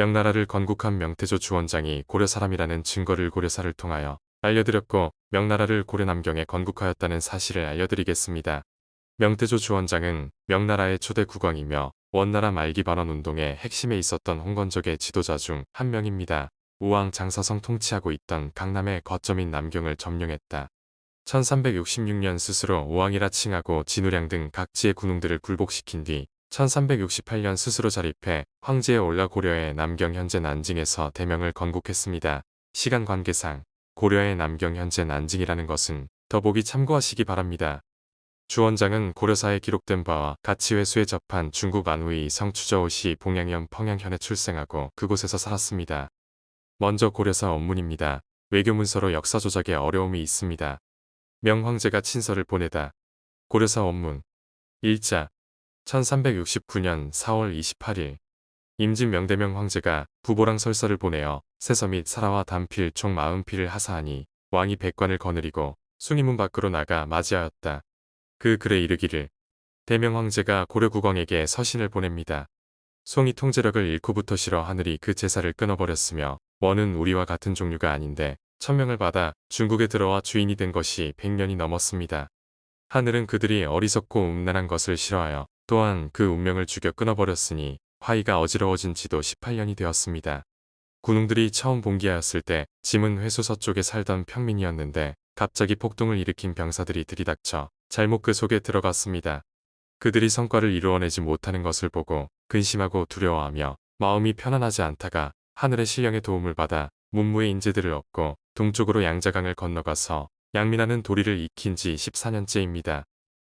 명나라를 건국한 명태조 주원장이 고려 사람이라는 증거를 고려사를 통하여 알려드렸고 명나라를 고려 남경에 건국하였다는 사실을 알려드리겠습니다. 명태조 주원장은 명나라의 초대 국왕이며 원나라 말기 반원 운동의 핵심에 있었던 홍건적의 지도자 중 한 명입니다. 우왕 장사성 통치하고 있던 강남의 거점인 남경을 점령했다. 1366년 스스로 우왕이라 칭하고 진우량 등 각지의 군웅들을 굴복시킨 뒤 1368년 스스로 자립해 황제에 올라 고려의 남경 현재 난징에서 대명을 건국했습니다. 시간 관계상 고려의 남경 현재 난징이라는 것은 더보기 참고하시기 바랍니다. 주원장은 고려사에 기록된 바와 같이 회수에 접한 중국 안후이 성추저우시 봉양현 평양현에 출생하고 그곳에서 살았습니다. 먼저 고려사 원문입니다. 외교문서로 역사 조작에 어려움이 있습니다. 명황제가 친서를 보내다. 고려사 원문 1자 1369년 4월 28일 임진 명대명 황제가 부보랑 설서를 보내어 세서 및 사라와 단필 총 40필을 하사하니 왕이 백관을 거느리고 숭이문 밖으로 나가 맞이하였다. 그 글에 이르기를 대명 황제가 고려국왕에게 서신을 보냅니다. 송이 통제력을 잃고부터 싫어 하늘이 그 제사를 끊어버렸으며 원은 우리와 같은 종류가 아닌데 천명을 받아 중국에 들어와 주인이 된 것이 100년이 넘었습니다. 하늘은 그들이 어리석고 음란한 것을 싫어하여 또한 그 운명을 죽여 끊어버렸으니 화의가 어지러워진 지도 18년이 되었습니다. 군웅들이 처음 봉기하였을 때 짐은 회수 서쪽에 살던 평민이었는데 갑자기 폭동을 일으킨 병사들이 들이닥쳐 잘못 그 속에 들어갔습니다. 그들이 성과를 이루어내지 못하는 것을 보고 근심하고 두려워하며 마음이 편안하지 않다가 하늘의 신령의 도움을 받아 문무의 인재들을 얻고 동쪽으로 양자강을 건너가서 양민하는 도리를 익힌 지 14년째입니다.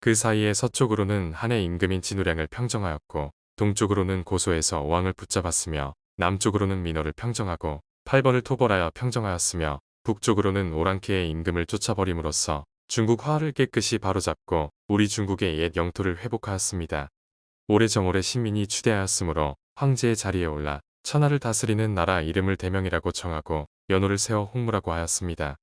그 사이에 서쪽으로는 한해 임금인 진우량을 평정하였고 동쪽으로는 고소에서 왕을 붙잡았으며 남쪽으로는 민호를 평정하고 8번을 토벌하여 평정하였으며 북쪽으로는 오랑캐의 임금을 쫓아버림으로써 중국 화를 깨끗이 바로잡고 우리 중국의 옛 영토를 회복하였습니다. 오래정오래 신민이 추대하였으므로 황제의 자리에 올라 천하를 다스리는 나라 이름을 대명이라고 정하고 연호를 세워 홍무라고 하였습니다.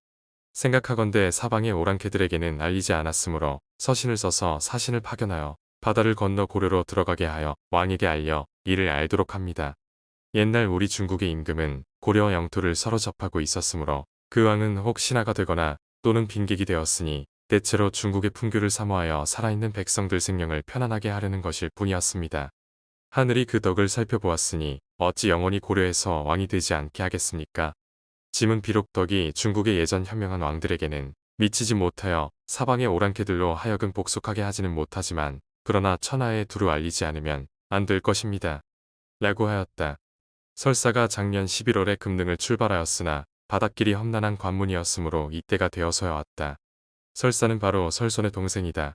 생각하건대 사방의 오랑캐들에게는 알리지 않았으므로 서신을 써서 사신을 파견하여 바다를 건너 고려로 들어가게 하여 왕에게 알려 이를 알도록 합니다. 옛날 우리 중국의 임금은 고려 영토를 서로 접하고 있었으므로 그 왕은 혹 신하가 되거나 또는 빈객이 되었으니 대체로 중국의 풍교를 사모하여 살아있는 백성들 생명을 편안하게 하려는 것일 뿐이었습니다. 하늘이 그 덕을 살펴보았으니 어찌 영원히 고려에서 왕이 되지 않게 하겠습니까? 짐은 비록 덕이 중국의 예전 현명한 왕들에게는 미치지 못하여 사방의 오랑캐들로 하여금 복속하게 하지는 못하지만 그러나 천하에 두루 알리지 않으면 안 될 것입니다. 라고 하였다. 설사가 작년 11월에 금능을 출발하였으나 바닷길이 험난한 관문이었으므로 이때가 되어서야 왔다. 설사는 바로 설손의 동생이다.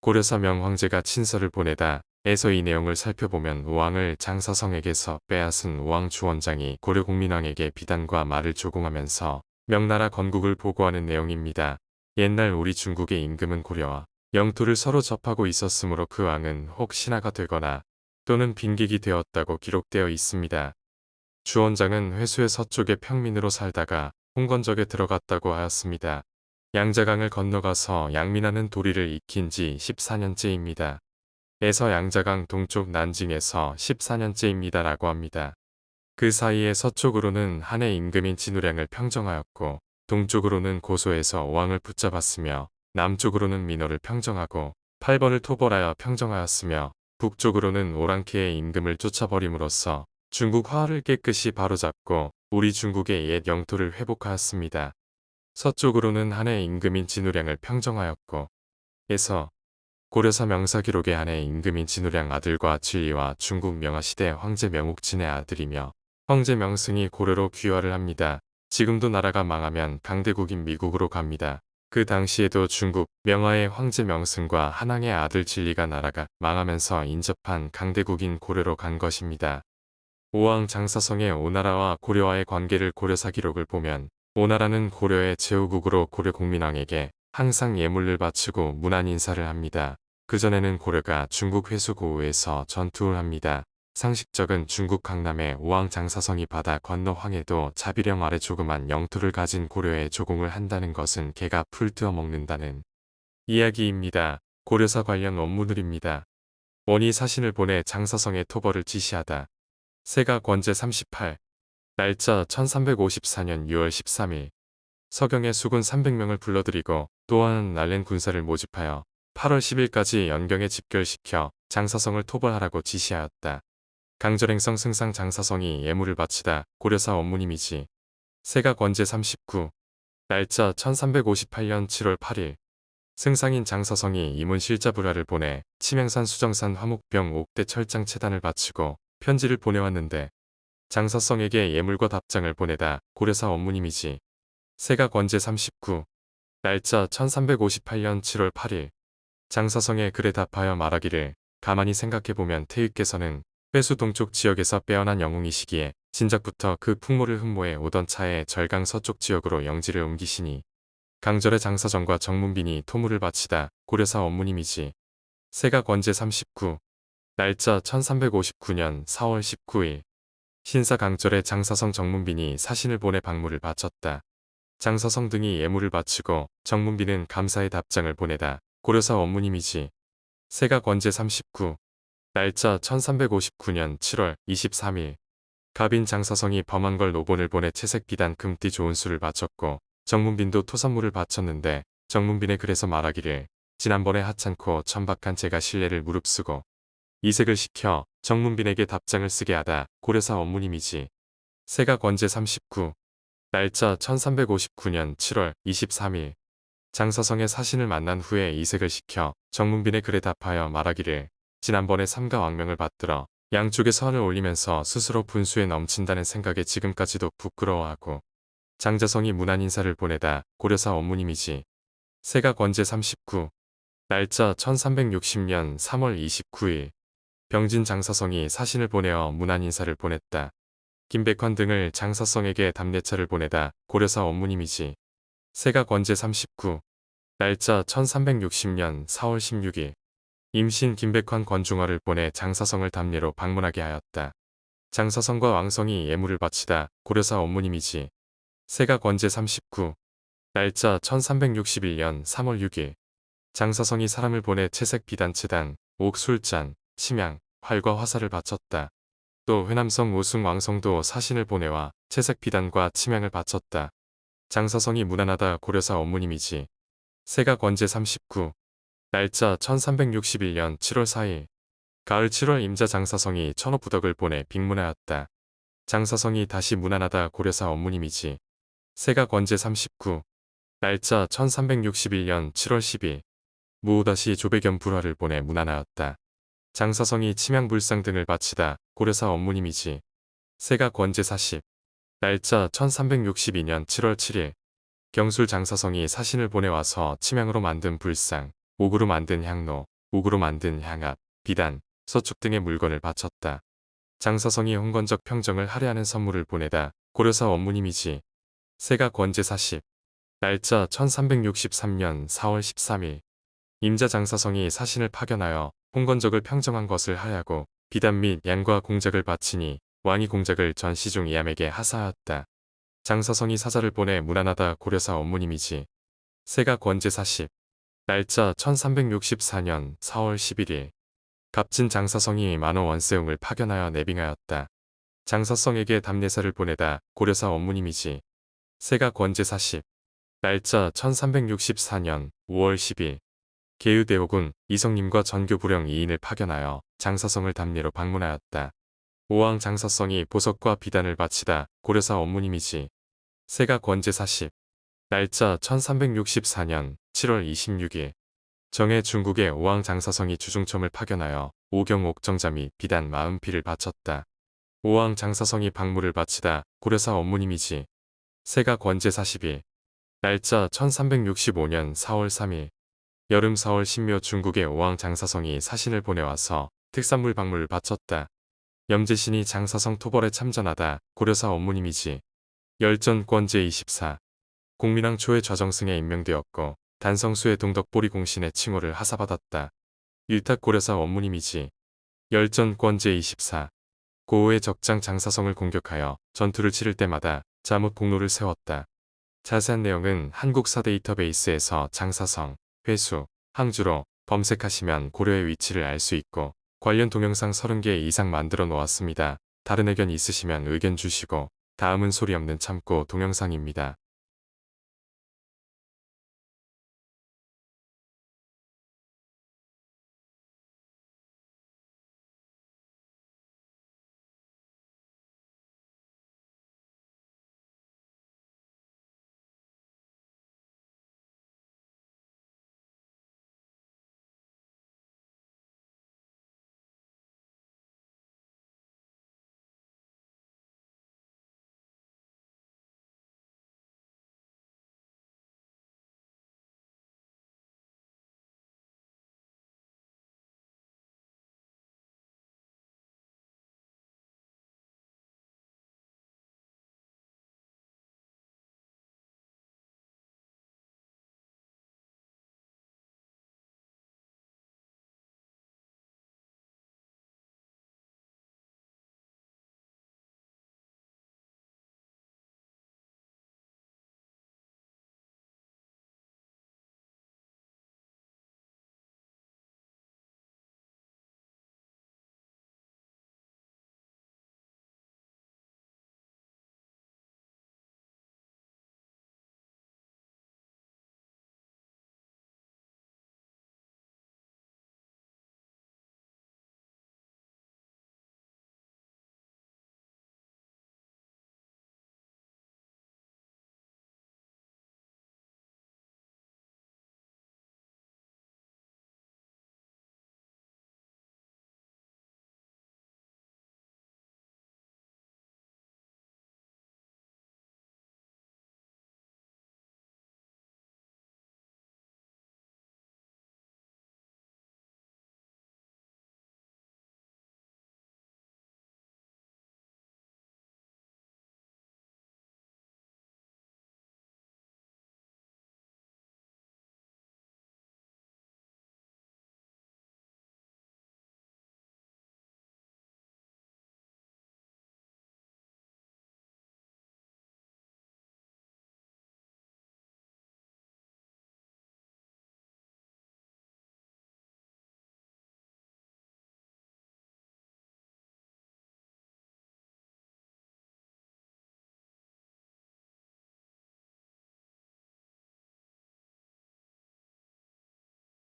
고려사 명황제가 친서를 보내다 에서 이 내용을 살펴보면 우왕을 장사성에게서 빼앗은 우왕 주 원장이 고려 국민왕에게 비단과 말을 조공하면서 명나라 건국을 보고하는 내용입니다. 옛날 우리 중국의 임금은 고려와 영토를 서로 접하고 있었으므로 그 왕은 혹 신하가 되거나 또는 빈객이 되었다고 기록되어 있습니다. 주 원장은 회수의 서쪽의 평민으로 살다가 홍건적에 들어갔다고 하였습니다. 양자강을 건너가서 양민하는 도리를 익힌 지 14년째입니다. 에서 양자강 동쪽 난징에서 14년째입니다. 라고 합니다. 그 사이에 서쪽으로는 한해 임금인 진우량을 평정하였고 동쪽으로는 고소에서 왕을 붙잡았으며 남쪽으로는 민호를 평정하고 8번을 토벌하여 평정하였으며 북쪽으로는 오랑캐의 임금을 쫓아버림으로써 중국 화를 깨끗이 바로잡고 우리 중국의 옛 영토를 회복하였습니다. 서쪽으로는 한해 임금인 진우량을 평정하였고 에서 고려사 명사 기록에 한해 임금인 진우량 아들과 진리와 중국 명화시대 황제 명옥진의 아들이며 황제 명승이 고려로 귀화를 합니다. 지금도 나라가 망하면 강대국인 미국으로 갑니다. 그 당시에도 중국 명화의 황제 명승과 한왕의 아들 진리가 나라가 망하면서 인접한 강대국인 고려로 간 것입니다. 오왕 장사성의 오나라와 고려와의 관계를 고려사 기록을 보면 오나라는 고려의 제후국으로 고려 국민왕에게 항상 예물을 바치고 문안 인사를 합니다. 그전에는 고려가 중국 회수고우에서 전투를 합니다. 상식적은 중국 강남의 오왕 장사성이 바다 건너 황해도 자비령 아래 조그만 영토를 가진 고려에 조공을 한다는 것은 개가 풀 뜯어 먹는다는 이야기입니다. 고려사 관련 원문들입니다. 원이 사신을 보내 장사성의 토벌을 지시하다. 세가 권제 38. 날짜 1354년 6월 13일. 서경의 수군 300명을 불러들이고 또한 날랜 군사를 모집하여 8월 10일까지 연경에 집결시켜 장사성을 토벌하라고 지시하였다. 강절행성 승상 장사성이 예물을 바치다 고려사 원무님이지. 세가 권제 39. 날짜 1358년 7월 8일. 승상인 장사성이 이문 실자 불화를 보내 치명산 수정산 화목병 옥대 철장 체단을 바치고 편지를 보내왔는데 장사성에게 예물과 답장을 보내다 고려사 원무님이지. 세가 권제 39. 날짜 1358년 7월 8일. 장사성의 글에 답하여 말하기를 가만히 생각해보면 태익께서는 회수 동쪽 지역에서 빼어난 영웅이시기에 진작부터 그 풍모를 흠모해 오던 차에 절강 서쪽 지역으로 영지를 옮기시니 강절의 장사정과 정문빈이 토물을 바치다 고려사 원무님이지. 세가 권제 39. 날짜 1359년 4월 19일. 신사 강절의 장사성 정문빈이 사신을 보내 방문을 바쳤다. 장사성 등이 예물을 바치고 정문빈은 감사의 답장을 보내다 고려사 원무님이지. 세가 권제 39. 날짜 1359년 7월 23일. 갑인 장사성이 범한 걸 노본을 보내 채색 비단 금띠 좋은 수를 바쳤고 정문빈도 토선물을 바쳤는데 정문빈의 글에서 말하기를 지난번에 하찮고 천박한 제가 신뢰를 무릅쓰고 이색을 시켜 정문빈에게 답장을 쓰게 하다 고려사 원무님이지. 세가 권제 39. 날짜 1359년 7월 23일. 장사성의 사신을 만난 후에 이색을 시켜 정문빈의 글에 답하여 말하기를 지난번에 삼가 왕명을 받들어 양쪽에 선을 올리면서 스스로 분수에 넘친다는 생각에 지금까지도 부끄러워하고 장자성이 문안 인사를 보내다 고려사 원무님이지. 세가 권제 39. 날짜 1360년 3월 29일. 병진 장사성이 사신을 보내어 문안 인사를 보냈다. 김백환 등을 장사성에게 답례차를 보내다 고려사 원무님이지. 세가 권제 39. 날짜 1360년 4월 16일. 임신 김백환 권중화를 보내 장사성을 답례로 방문하게 하였다. 장사성과 왕성이 예물을 바치다 고려사 원무님이지. 세가 권제 39. 날짜 1361년 3월 6일. 장사성이 사람을 보내 채색 비단치단, 옥술잔, 침양, 활과 화살을 바쳤다. 또 회남성 우승 왕성도 사신을 보내와 채색 비단과 침양을 바쳤다. 장사성이 무난하다 고려사 원무님이지. 세가 권제 39. 날짜 1361년 7월 4일. 가을 7월 임자 장사성이 천호 부덕을 보내 빅문하였다. 장사성이 다시 무난하다 고려사 원무님이지. 세가 권제 39. 날짜 1361년 7월 10일. 무오다시 조배겸 불화를 보내 무난하였다. 장사성이 침양불상 등을 바치다 고려사 원무님이지. 세가 권제 40. 날짜 1362년 7월 7일. 경술 장사성이 사신을 보내와서 침양으로 만든 불상, 옥으로 만든 향로, 옥으로 만든 향압, 비단, 서축 등의 물건을 바쳤다. 장사성이 홍건적 평정을 할애하는 선물을 보내다 고려사 원무님이지. 세가 권제 40. 날짜 1363년 4월 13일. 임자 장사성이 사신을 파견하여 홍건적을 평정한 것을 하야고 비단 및 양과 공작을 바치니 왕이 공작을 전시 중 이암에게 하사하였다. 장사성이 사자를 보내 무난하다 고려사 원무님이지. 세가 권제 40. 날짜 1364년 4월 11일. 갑진 장사성이 만호 원세웅을 파견하여 내빙하였다. 장사성에게 답례사를 보내다 고려사 원무님이지. 세가 권제 40. 날짜 1364년 5월 10일. 계유대오군 이성님과 전교부령 2인을 파견하여 장사성을 답례로 방문하였다. 오왕 장사성이 보석과 비단을 바치다 고려사 원무님이지. 세가 권제 40. 날짜 1364년 7월 26일. 정해 중국의 오왕 장사성이 주중첨을 파견하여 오경 옥정자 및 비단 마음피를 바쳤다. 오왕 장사성이 방물을 바치다 고려사 원무님이지. 세가 권제 40일. 날짜 1365년 4월 3일. 여름 4월 신묘 중국의 오왕 장사성이 사신을 보내와서 특산물 방물을 바쳤다. 염제신이 장사성 토벌에 참전하다 고려사 원무님이지. 열전권 제 24. 공민왕 초의 좌정승에 임명되었고 단성수의 동덕보리 공신의 칭호를 하사받았다. 일탁 고려사 원무님이지. 열전권 제 24. 고우의 적장 장사성을 공격하여 전투를 치를 때마다 자못 공로를 세웠다. 자세한 내용은 한국사 데이터베이스에서 장사성, 회수, 항주로 검색하시면 고려의 위치를 알 수 있고 관련 동영상 30개 이상 만들어 놓았습니다. 다른 의견 있으시면 의견 주시고 다음은 소리 없는 참고 동영상입니다.